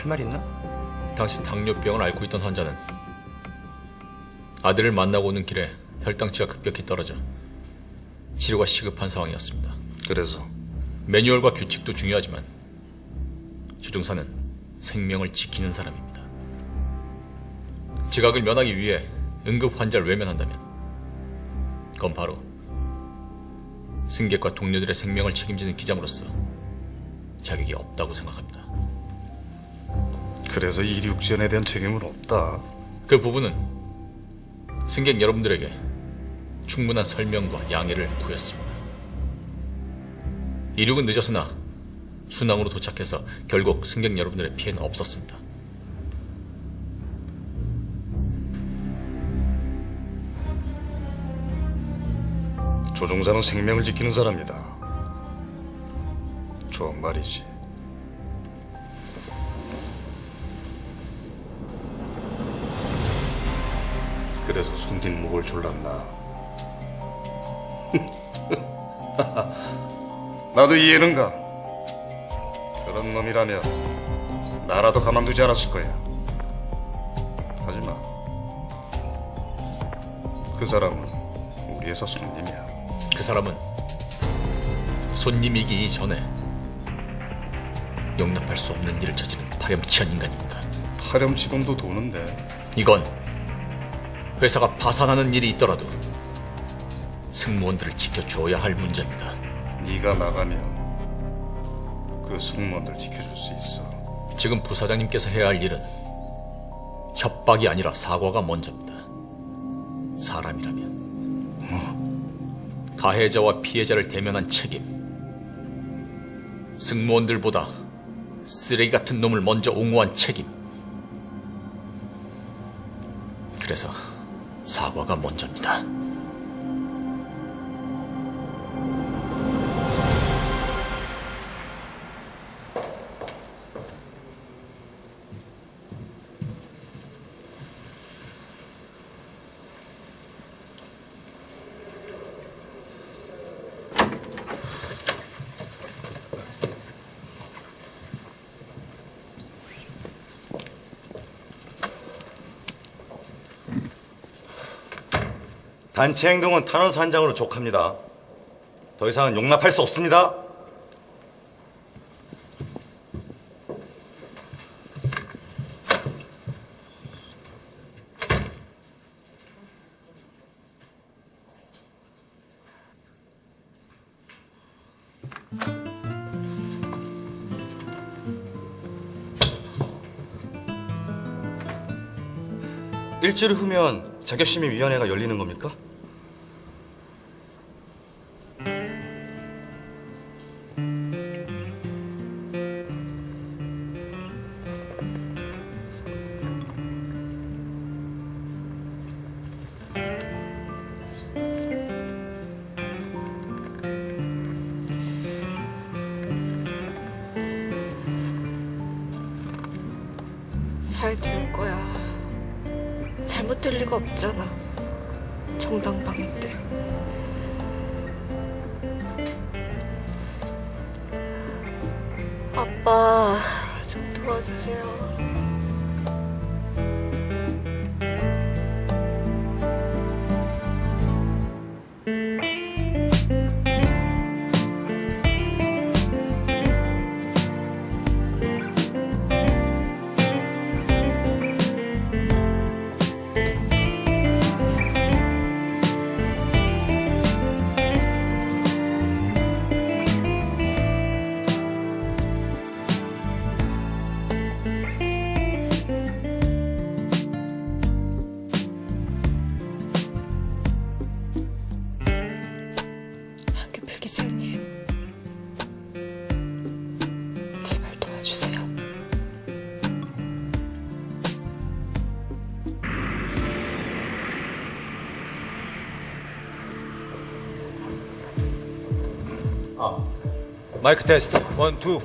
할 말 있나? 당신 당뇨병을 앓고 있던 환자는 아들을 만나고 오는 길에 혈당치가 급격히 떨어져 치료가 시급한 상황이었습니다. 그래서 매뉴얼과 규칙도 중요하지만 주중사는 생명을 지키는 사람입니다. 지각을 면하기 위해 응급 환자를 외면한다면 그건 바로 승객과 동료들의 생명을 책임지는 기장으로서 자격이 없다고 생각합니다. 그래서 이륙전에 대한 책임은 없다. 그 부분은 승객 여러분들에게 충분한 설명과 양해를 구했습니다. 이륙은 늦었으나 순항으로 도착해서 결국 승객 여러분들의 피해는 없었습니다. 조종사는 생명을 지키는 사람이다. 좋은 말이지. 그래서 손님 목을 졸랐나? 나도 이해는 가. 그런 놈이라면 나라도 가만두지 않았을 거야. 하지만 그 사람은 우리 회사 손님이야. 그 사람은 손님이기 이전에 용납할 수 없는 일을 저지른 파렴치한 인간입니다. 파렴치돈도 도는데 이건 회사가 파산하는 일이 있더라도 승무원들을 지켜줘야 할 문제입니다. 네가 나가면 그 승무원들 지켜줄 수 있어. 지금 부사장님께서 해야 할 일은 협박이 아니라 사과가 먼저입니다. 사람이라면 가해자와 피해자를 대면한 책임 승무원들보다 쓰레기 같은 놈을 먼저 옹호한 책임 그래서 사과가 먼저입니다. 단체 행동은 탄원서 한 장으로 족합니다. 더 이상은 용납할 수 없습니다. 일주일 후면 자격심의위원회가 열리는 겁니까? 잘 될 거야. 잘못될 리가 없잖아. 정당방인데. 아빠, 좀 도와주세요. 기자님, 제발 도와주세요. 마이크 테스트 원, 투.